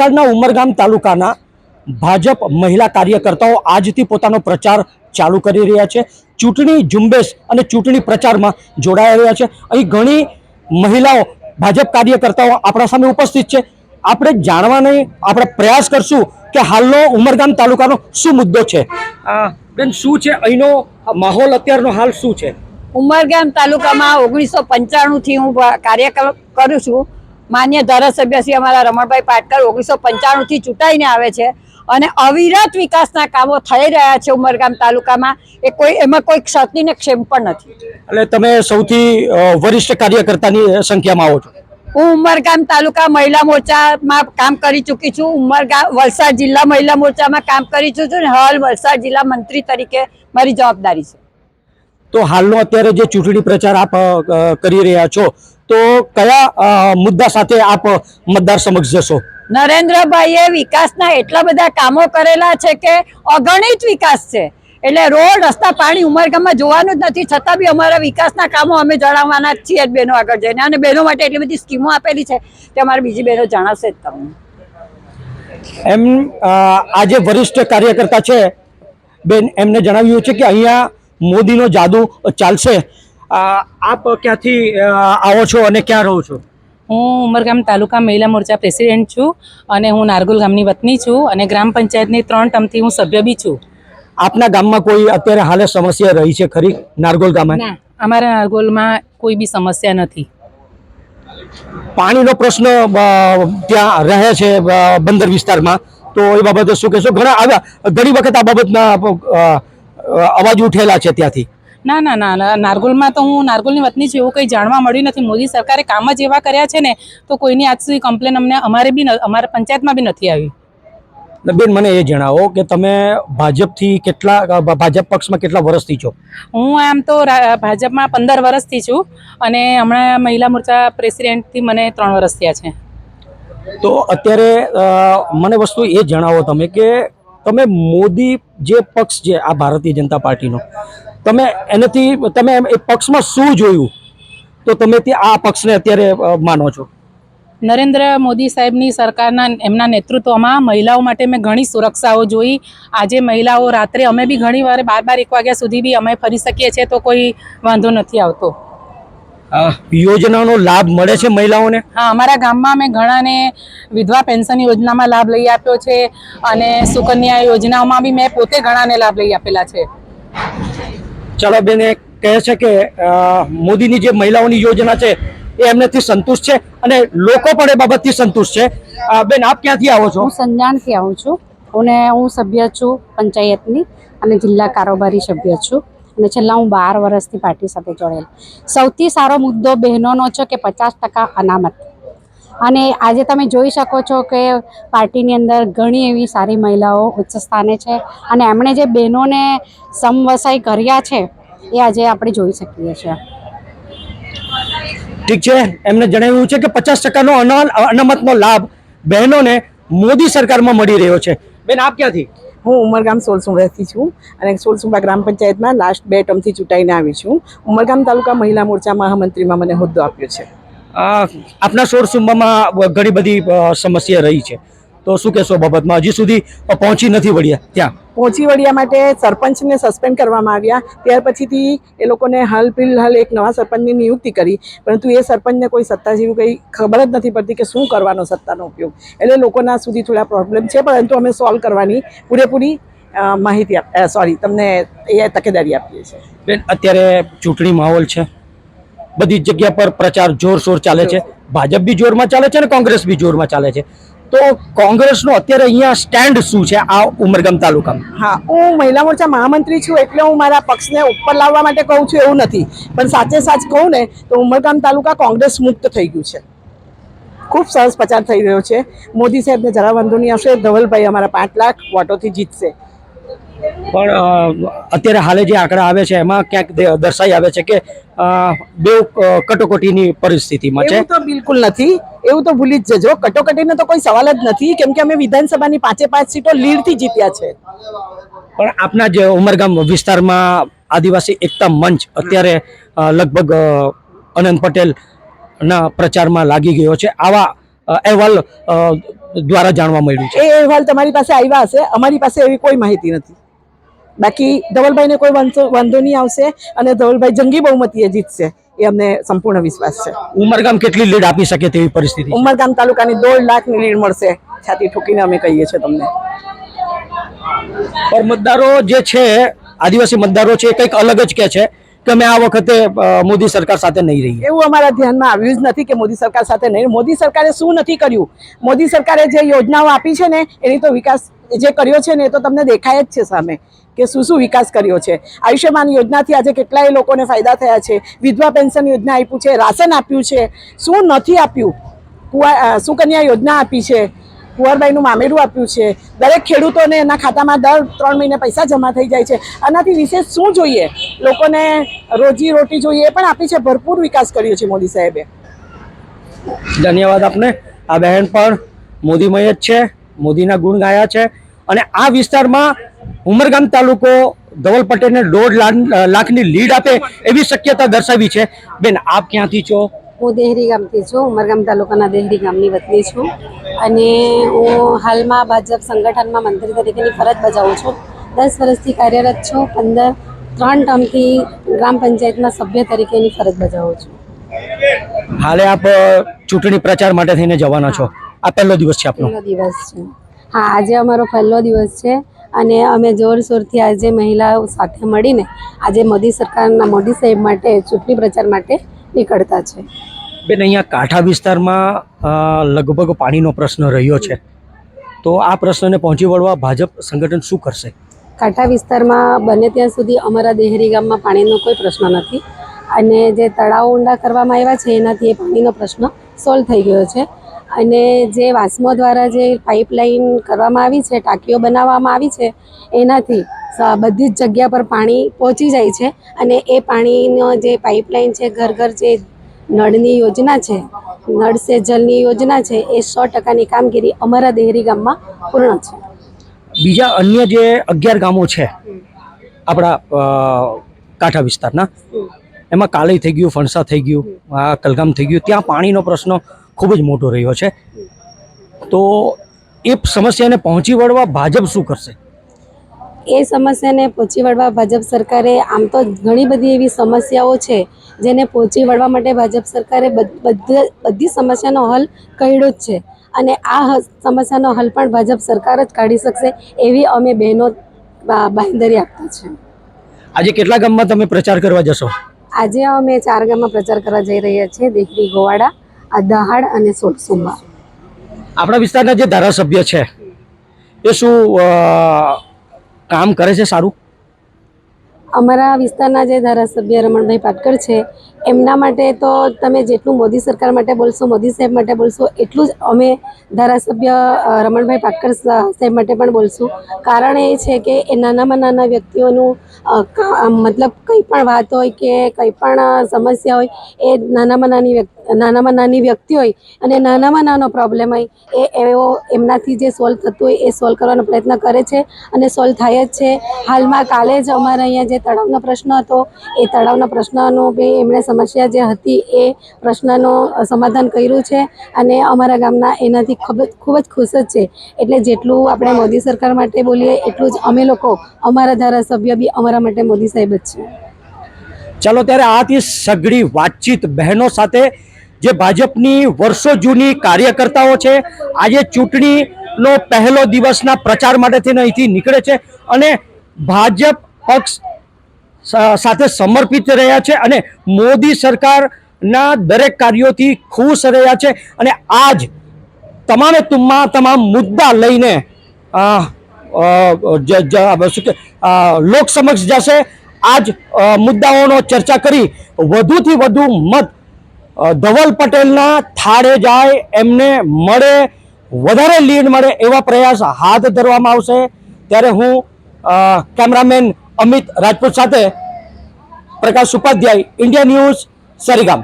વલસાડના ઉમરગામ તાલુકાના ભાજપ મહિલા કાર્યકર્તાઓ આજથી પોતાનો પ્રચાર ચાલુ કરી રહ્યા છે. ચૂંટણી ઝુંબેશ અને ચૂંટણી પ્રચારમાં જોડાઈ રહ્યા છે. અહીં ઘણી મહિલાઓ ભાજપ કાર્યકર્તાઓ આપણા સામે ઉપસ્થિત છે. આપણે જાણવાની આપણે પ્રયાસ કરશું કે હાલનો ઉમરગામ તાલુકાનો શું મુદ્દો છે? બેન શું છે? અહીંનો માહોલ અત્યારનો હાલ શું છે? ઉમરગામ તાલુકામાં ઓગણીસો પંચાણુંથી હું કાર્ય કરું છું. માન્ય ધારાસભ્ય શ્રી અમારા રમણભાઈ પાટકર ઓગણીસો પંચાણુંથી ચૂંટાઈને આવે છે અને અવિરત વિકાસના કામો થઈ રહ્યા છે ઉમરગામ તાલુકામાં. એ કોઈ એમાં કોઈ ક્ષતિ ને ક્ષેમ પણ નથી. એટલે તમે સૌથી વરિષ્ઠ કાર્યકર્તાની સંખ્યામાં આવો છો. હું ઉમરગામ તાલુકા મહિલા મોરચામાં કામ કરી ચૂકી છું. ઉમરગામ વલસાડ જિલ્લા મહિલા મોરચામાં કામ કરી ચૂકી છું અને હાલ વલસાડ જિલ્લા મંત્રી તરીકે મારી જવાબદારી છે. તો હાલનો અત્યારે જે ચૂંટણી પ્રચાર આપ કરી રહ્યા છો તો કયા મુદ્દા સાથે આપ મતદાર સમક્ષ જશો? નરેન્દ્રભાઈએ વિકાસના એટલા બધા કામો કરેલા છે કે અગણિત વિકાસ છે. એટલે રોડ રસ્તા પાણી ઉમરગામમાં જોવાનું જ નથી છતાં બી અમારા વિકાસના કામો અમે જણાવવાના જ છીએ જ બહેનો આગળ જઈને. અને બહેનો માટે એટલી બધી સ્કીમો આપેલી છે કે અમારે બીજી બહેનો જણાવશે જ તમને. એમ આજે વરિષ્ઠ કાર્યકર્તા છે. બેન એમને જણાવ્યું છે કે અહીંયા મોદીનો જાદુ ચાલશે. આપ ક્યાંથી આવો છો અને ક્યાં રહો છો? હું ઉમરગામ તાલુકા મહિલા મોરચા પ્રેસિડેન્ટ છું અને હું નારગોલ ગામની વતની છું અને ગ્રામ પંચાયતની ત્રણ ટર્મથી હું સભ્ય બી છું. આપના ગામમાં કોઈ અત્યારે હાલે સમસ્યા રહી છે ખરી? નારગોલ ગામે? ના અમારા નારગોલમાં કોઈ બી સમસ્યા નથી. પાણીનો પ્રશ્ન ત્યાં રહે છે બંદર વિસ્તારમાં. તો એ બાબતે શું કહેશો? ઘણા આવ્યા ઘણી વખત આ બાબતના અવાજ ઉઠેલા છે ત્યાંથી. ના ના ના ના નારગોલમાં તો હું નારગોલની વતની છું એવું કંઈ જાણવા મળ્યું નથી. મોદી સરકારે કામ જ એવા કર્યા છે ને તો કોઈની આજ સુધી કમ્પ્લેન અમને અમારે બી અમારા પંચાયતમાં બી નથી આવી. બેન મને એ જણાવો કે તમે ભાજપથી કેટલા ભાજપ પક્ષમાં કેટલા વર્ષથી છો? હું આમ તો ભાજપમાં પંદર વર્ષથી છું અને હમણાં મહિલા મોરચા પ્રેસિડેન્ટથી મને ત્રણ વર્ષ થયા છે. તો અત્યારે મને વસ્તુ એ જણાવો તમે કે તમે મોદી જે પક્ષ છે આ ભારતીય જનતા પાર્ટીનો તમે એનાથી તમે એમ એ પક્ષમાં શું જોયું? તો તમે તે આ પક્ષને અત્યારે માનો છો. નરેન્દ્ર મોદી સાહેબની સરકારના એમના નેતૃત્વમાં મહિલાઓ માટે મેં ઘણી સુરક્ષાઓ જોઈ. આજે મહિલાઓ રાત્રે અમે બી ઘણી વાર બાર બાર એક વાગ્યા સુધી બી અમે ફરી શકીએ છીએ તો કોઈ વાંધો નથી આવતો. યોજનાનો લાભ મળે છે મહિલાઓને? હા અમારા ગામમાં મેં ઘણાને વિધવા પેન્શન યોજનામાં લાભ લઈ આપ્યો છે અને સુકન્યા યોજનાઓમાં બી મેં પોતે ઘણાને લાભ લઈ આપેલા છે. ચાલો બેન એ કહે છે કે મોદીની જે મહિલાઓની યોજના છે, એ એમનેથી સંતુષ્ટ છે અને લોકો પણ એ બાબતથી સંતુષ્ટ છે. બેન, આપ ક્યાંથી આવો છો? હું સંજાણથી આવું છું. અને હું સભ્ય છું પંચાયતની અને જિલ્લા કારોબારી સભ્ય છું. અને છેલ્લા હું બાર વર્ષથી પાર્ટી સાથે જોડેલ સૌથી સારો મુદ્દો બહેનોનો છે કે પચાસ ટકા અનામત. અને આજે તમે જોઈ શકો છો કે પાર્ટીની અંદર ઘણી એવી સારી મહિલાઓ ઉચ્ચ સ્થાને છે અને એમણે જે બહેનોને સમવસાય કર્યા છે એ આજે આપણે જોઈ શકીએ છીએ. ઠીક છે એમને જણાવ્યું છે કે પચાસ ટકાનો અના- અનામતનો લાભ બહેનોને મોદી સરકારમાં મળી રહ્યો છે. બેન આપ ક્યાંથી? હું ઉમરગામ સોલસુંબાથી છું અને સોલસુંબા ગ્રામ પંચાયતમાં લાસ્ટ બે ટર્મથી ચૂંટાઈને આવી છું. ઉમરગામ તાલુકા મહિલા મોરચા મહામંત્રીમાં મને હોદ્દો આપ્યો છે. આપના સોળ સુંબામાં ઘણી બધી સમસ્યા રહી છે. તો શું કહેશો બાબતમાં? હજી સુધી પહોંચી નથી વળ્યા ત્યાં? પહોંચી વળ્યા માટે સરપંચને સસ્પેન્ડ કરવામાં આવ્યા. ત્યાર પછીથી એ લોકોને હાલ ફિલહાલ એક નવા સરપંચની નિયુક્તિ કરી. પરંતુ એ સરપંચને કોઈ સત્તા જેવું કંઈ ખબર જ નથી પડતી કે શું કરવાનો સત્તાનો ઉપયોગ. એટલે લોકોના સુધી થોડા પ્રોબ્લેમ છે પરંતુ અમે સોલ્વ કરવાની પૂરેપૂરી માહિતી આપ સોરી તમને એ તકેદારી આપીએ છીએ. બેન અત્યારે ચૂંટણી માહોલ છે. બધી જગ્યા પર પ્રચાર જોરશોર ચાલે છે. ભાજપ બી જોરમાં ચાલે છે અને કોંગ્રેસ બી જોરમાં ચાલે છે. તો કોંગ્રેસનો અત્યારે અહીંયા સ્ટેન્ડ શું છે આ ઉમરગામ તાલુકામાં? હા, હું મહિલા મોરચા મહામંત્રી છું એટલે હું મારા પક્ષને ઉપર લાવવા માટે કહું છું એવું નથી. પણ સાચે સાચ કહું ને તો ઉમરગામ તાલુકા કોંગ્રેસ મુક્ત થઈ ગયું છે. ખૂબ સરસ પ્રચાર થઈ રહ્યો છે. મોદી સાહેબને જરા વાંધો નહીં આવશે. ધવલભાઈ અમારા પાંચ લાખ વોટોથી જીતશે. પણ અત્યારે હાલે જે આંકડા આવે છે એમાં ક્યાંક દર્શાઈ આવે છે કે બે કટોકટીની પરિસ્થિતિમાં છે. તો બિલકુલ નથી. એવું તો ભૂલી જ જજો. કટોકટીનો તો કોઈ સવાલ જ નથી કેમ કે અમે વિધાનસભાની પાંચે પાંચ સીટો લીડથી જીત્યા છે. પણ આપના જે ઉમરગામ વિસ્તારમાં આદિવાસી એકતા મંચ અત્યારે લગભગ અનંત પટેલ ના પ્રચારમાં લાગી ગયો છે. આવા અહેવાલ દ્વારા જાણવા મળ્યું છે. એ અહેવાલ તમારી પાસે આવ્યા હશે. અમારી પાસે એવી કોઈ માહિતી નથી. બાકી ધવલભાઈને કોઈ વાંધો નહીં આવશે અને ધવલભાઈ જંગી બહુમતીએ જીતશે એ અમને સંપૂર્ણ વિશ્વાસ છે. ઉમરગામ કેટલી લીડ આપી શકે તેવી પરિસ્થિતિ? ઉમરગામ તાલુકાની દોઢ લાખની લીડ મળશે છાતી ઠોકીને અમે કહીએ છીએ તમને. પર મતદારો જે છે આદિવાસી મતદારો છે એ કંઈક અલગ જ કે છે કે અમે આ વખતે મોદી સરકાર સાથે નહીં રહીએ. એવું અમારા ધ્યાનમાં આવ્યું જ નથી કે મોદી સરકાર સાથે નહીં મોદી સરકારે શું નથી કર્યું? મોદી સરકારે જે યોજનાઓ આપી છે ને એની તો વિકાસ જે કર્યો છે ને એ તો તમને દેખાય જ છે સામે. કે શું શું વિકાસ કર્યો છે? આયુષ્યમાન યોજનાથી આજે કેટલાય લોકોને ફાયદા થયા છે? વિધવા પેન્શન યોજના આપ્યું છે, રાશન આપ્યું છે, શું નથી આપ્યું? કુવા સુકન્યા યોજના આપી છે, કુંવરબાઈનું મામેરું આપ્યું છે. દરેક ખેડૂતોને એના ખાતામાં દર ત્રણ મહિને પૈસા જમા થઈ જાય છે. આનાથી વિશેષ શું જોઈએ? લોકોને રોજી રોટી જોઈએ એ પણ આપી છે. ભરપૂર વિકાસ કર્યો છે મોદી સાહેબે. ધન્યવાદ આપને. આ બહેન પણ મોદીમય જ છે, મોદીના ગુણ ગાયા છે. અને આ વિસ્તારમાં ઉમરગામ તાલુકો ધવલ પટેલને દોઢ લાખ લાખની લીડ આપે એવી શક્યતા દર્શાવી છે. બેન આપ ક્યાંથી છો? હું દેહરી ગામથી છું. ઉમરગામ તાલુકાના દેહરી ગામની વતની છું. અને હું હાલમાં ભાજપ સંગઠનમાં મંત્રી તરીકેની ફરજ બજાવું છું. દસ વર્ષથી કાર્યરત છું. પંદર ત્રણ ટર્મથી ગ્રામ પંચાયતના સભ્ય તરીકેની ફરજ બજાવું છું. હાલે આપ ચૂંટણી પ્રચાર માટે થઈને જવાના છો. આ પહેલો દિવસ છે આપનો. દિવસ છે. હા આજે અમારો પહેલો દિવસ છે અને અમે જોરશોરથી આજે મહિલાઓ સાથે મળીને આજે મોદી સરકારના મોદી સાહેબ માટે ચૂંટણી પ્રચાર માટે નીકળતા છે. બેન અહીંયા કાંઠા વિસ્તારમાં લગભગ પાણીનો પ્રશ્ન રહ્યો છે. તો આ પ્રશ્નને પહોંચી વળવા ભાજપ સંગઠન શું કરશે? કાંઠા વિસ્તારમાં બને ત્યાં સુધી અમારા દેહરી ગામમાં પાણીનો કોઈ પ્રશ્ન નથી અને જે તળાવ ઊંડા કરવામાં આવ્યા છે એનાથી એ પાણીનો પ્રશ્ન સોલ્વ થઈ ગયો છે. અને જે વાસ્મો દ્વારા જે પાઇપલાઇન કરવામાં આવી છે ટાંકીઓ બનાવવામાં આવી છે એનાથી બધી જ જગ્યા પર પાણી પહોંચી જાય છે અને એ પાણીનો જે પાઇપલાઇન છે ઘર ઘર જે નળની યોજના છે નળ સે જલની યોજના છે એ સો ટકાની કામગીરી અમારા દેહરી ગામમાં પૂર્ણ છે. બીજા અન્ય જે અગિયાર ગામો છે આપણા કાંઠા વિસ્તારના એમાં કાલઈ થઈ ગયું ફણસા થઈ ગયું આ કલગામ થઈ ગયું ત્યાં પાણીનો પ્રશ્ન ખૂબ જ મોટો રહ્યો છે. તો એ સમસ્યાને પહોંચી વળવા ભાજપ શું કરશે? એ સમસ્યાને પહોંચી વળવા ભાજપ સરકારે આમ તો ઘણી બધી એવી સમસ્યાઓ છે જેને પહોંચી વળવા માટે ભાજપ સરકારે બધ- બધ- સમસ્યાનો હલ કર્યો જ છે. અને આ સમસ્યાનો હલ પણ ભાજપ સરકાર જ કાઢી શકશે એવી અમે બહેનો બાંહેધરી આપતા છે. આજે કેટલા ગામમાં તમે પ્રચાર કરવા જશો? આજે અમે ચાર ગામમાં પ્રચાર કરવા જઈ રહ્યા છીએ દેખરી ગોવાડા આ દહાડ અને સોટસુંબા આપણા વિસ્તારના જે ધારાસભ્ય છે એ શું કામ કરે છે સારું? અમારા વિસ્તારના જે ધારાસભ્ય રમણભાઈ પાટકર છે એમના માટે તો તમે જેટલું મોદી સરકાર માટે બોલશો, મોદી સાહેબ માટે બોલશો, એટલું જ અમે ધારાસભ્ય રમણભાઈ પાટકર સાહેબ માટે પણ બોલશું. કારણ એ છે કે એ નાનામાં નાના વ્યક્તિઓનું મતલબ કંઈ પણ વાત હોય કે કંઈ પણ સમસ્યા હોય, એ નાનામાં નાની નાનામાં નાની વ્યક્તિ હોય અને નાનામાં નાનો પ્રોબ્લેમ હોય, એ એવો એમનાથી જે સોલ્વ થતું હોય, એ સોલ્વ કરવાનો પ્રયત્ન કરે છે અને સોલ્વ થાય જ છે. હાલમાં કાલે જ અમારા અહીંયા જે તળાવનો પ્રશ્ન હતો, એ તળાવના પ્રશ્નનો બી એમણે સમસ્યા જે હતી એ પ્રશ્નનું સમાધાન કર્યું છે અને અમારા ગામના એનાથી ખૂબ જ ખુશ જ છે. એટલે જેટલું આપણે મોદી સરકાર માટે બોલીએ, એટલું જ અમે લોકો અમારા ધારાસભ્ય બી અમારા માટે મોદી સાહેબ જ છે. ચાલો, ત્યારે આથી સઘળી વાતચીત બહેનો સાથે, જે ભાજપની વર્ષો જૂની કાર્યકર્તાઓ છે, આજે ચૂંટણીનો પહેલો દિવસના પ્રચાર માટે થઈને અહીંથી નીકળે છે અને ભાજપ પક્ષ સાથે સમર્પિત રહ્યા છે અને મોદી સરકારના દરેક કાર્યોથી ખુશ રહ્યા છે અને આજ તમામે તુમ્મા તમામ મુદ્દા લઈને શું લોક સમક્ષ જશે. આજ મુદ્દાઓનો ચર્ચા કરી. વધુથી વધુ મત ધવલ પટેલના થાળે જાય, એમને મળે, વધારે લીડ મળે એવા પ્રયાસ હાથ ધરવામાં આવશે. ત્યારે હું કેમેરામેન અમિત રાજપૂત સાથે પ્રકાશ ઉપાધ્યાય ઇન્ડિયા ન્યૂઝ સરીગામ